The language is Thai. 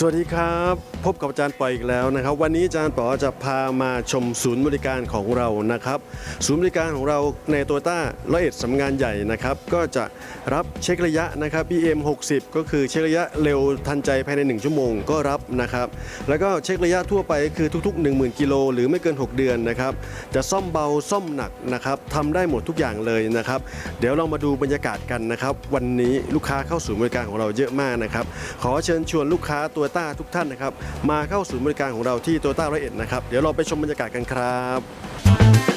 สวัสดีครับ พบกับอาจารย์ปออีกแล้วนะครับ วันนี้อาจารย์ปอจะพามาชมศูนย์บริการของเรานะครับ ศูนย์บริการของเราในโตต้าร้อยเอ็ดสำนักงานใหญ่นะครับ ก็จะรับเช็คระยะนะครับ BM 60 ก็คือเช็คระยะเร็วทันใจภายใน 1 ชั่วโมงก็รับนะครับ แล้วก็เช็คระยะทั่วไปคือทุก ๆ 10,000 กิโลหรือไม่เกิน 6 เดือนนะครับ จะซ่อมเบาซ่อมหนักนะครับทำได้หมดทุกอย่างเลยนะครับ เดี๋ยวเรามาดูบรรยากาศกันนะครับ วันนี้ลูกค้าเข้าศูนย์บริการของเราเยอะมากนะครับขอเชิญชวนลูกค้าตัวต้าทุกท่านนะครับ มาเข้าศูนย์บริการของเราที่ตัวต้าร้อยเอ็ดนะครับ เดี๋ยวเราไปชมบรรยากาศกันครับ